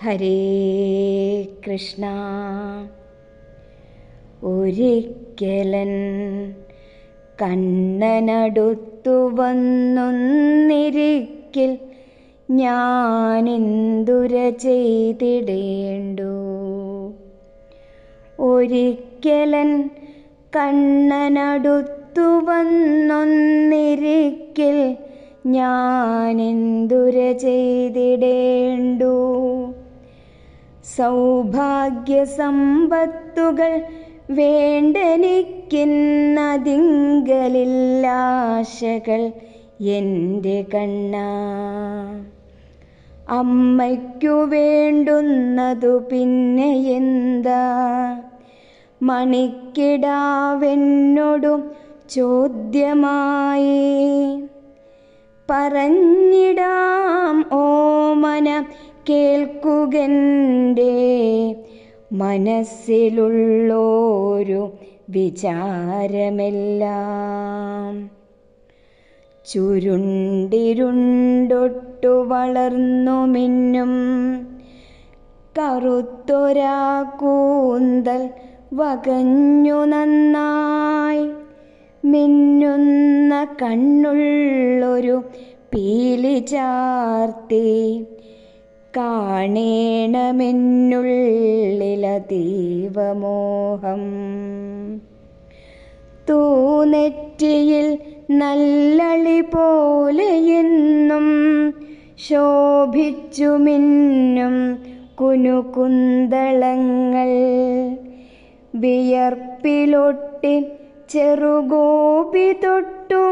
ഹരേ കൃഷ്ണ. ഒരിക്കലൻ കണ്ണനടുത്തു വന്നൊന്നിരിക്കിൽ ഞാനെന്തുര ചെയ്തിടേണ്ടു? ഒരിക്കലൻ കണ്ണനടുത്തു വന്നൊന്നിരിക്കിൽ ഞാനെന്തുര ചെയ്തിടേണ്ടു? സൗഭാഗ്യസമ്പത്തുകൾ വേണ്ടെനിക്കിന്നതിങ്കലില്ലാശകൾ എന്റെ കണ്ണ. അമ്മയ്ക്കു വേണ്ടുന്നതു പിന്നെ എന്താ? മണിക്കിടാവെന്നോടും ചോദ്യമായി. പറഞ്ഞിടാം ഓമന കേൾക്കുകന്റെ മനസ്സിലുള്ളോരു വിചാരമെല്ലാം ചുരുണ്ടിരുണ്ടൊട്ടു വളർന്നു മിന്നും കറുത്തൊരാ കൂന്തൽ വകഞ്ഞു നന്നായി മിന്നുന്ന കണ്ണുള്ളൊരു പീലി ചാർത്തി കാണേണമെന്നുള്ളിലതീവമോഹം തൂനെറ്റിയിൽ നല്ലളി പോലെ എന്നും ശോഭിച്ചു മിന്നും കുനുകുന്തളങ്ങൾ. വിയർപ്പിലൊട്ടി ചെറുഗോപി തൊട്ടു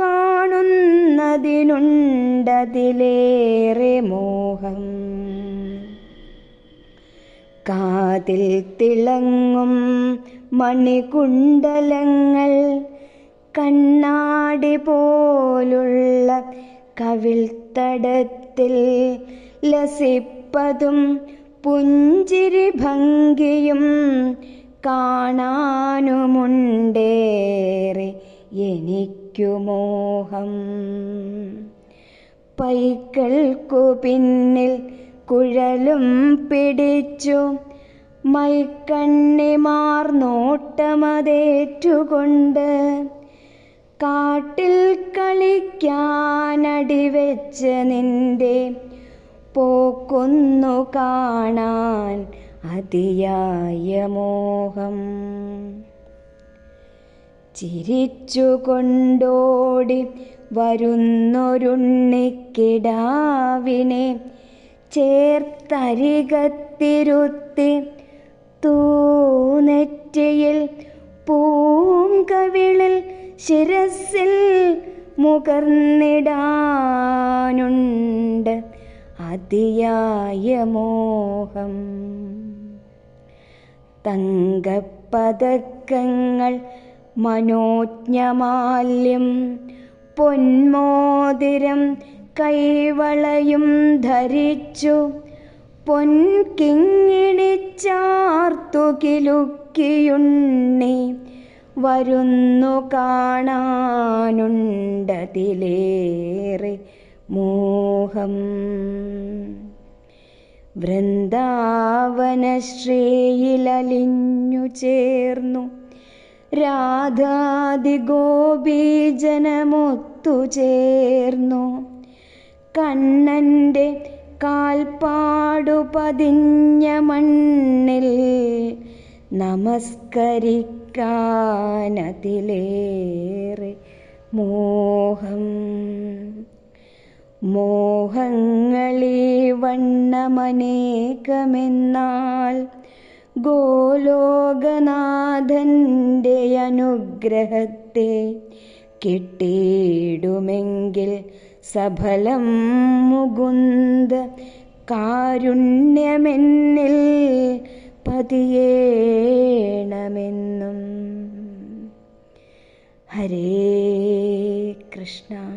കാണുന്നതിനുണ്ടതിലേറെ മോഹം കാതിൽ തിളങ്ങും മണികുണ്ടലങ്ങൾ. കണ്ണാടി പോലുള്ള കവിൾത്തടത്തിൽ ലസിപ്പതും പുഞ്ചിരി ഭംഗിയും കാണാനുമുണ്ടേറെ എനിക്കു മോഹം. പൈക്കൾക്കു പിന്നിൽ കുഴലും പിടിച്ചു മൈക്കണ്ണിമാർ നോട്ടമതേറ്റുകൊണ്ട് കാട്ടിൽ കളിക്കാനടിവെച്ച് നിന്റെ പോക്കൊന്നു കാണാൻ അതിയായ മോഹം. ചിരിച്ചുകൊണ്ടോടി വരുന്നൊരുണ്ണിക്കിടാവിനെ ചേർത്തരികത്തിരുത്തി തൂനെറ്റിയിൽ പൂങ്കവിളിൽ ശിരസിൽ മുകർന്നിടാനുണ്ട് അതിയായ മോഹം. തങ്കപ്പതക്കങ്ങൾ മനോജ്ഞമാല്യം പൊന്മോതിരം കൈവളയും ധരിച്ചു പൊൻകിങ്ങിണിച്ചാർത്തു കിലുക്കിയുണ്ണി വരുന്നു കാണാനുണ്ടതിലേറെ മോഹം. വൃന്ദാവനശ്രീയിലലിഞ്ഞു ചേർന്നു രാധാദി ഗോപീജനമൊത്തു ചേർന്നു കണ്ണന്റെ കാൽപ്പാടു പതിഞ്ഞ മണ്ണിൽ നമസ്കരിക്കാനതിലേറെ മോഹം. മോഹങ്ങളെ വണ്ണമനേകമെന്നാൽ ഗോലോകനാഥന്റെ അനുഗ്രഹത്തെ കിട്ടിയിടുമെങ്കിൽ സഫലം മുകുന്ദ കാരുണ്യമെന്നിൽ പതിയേണമെന്നും. ഹരേ കൃഷ്ണ.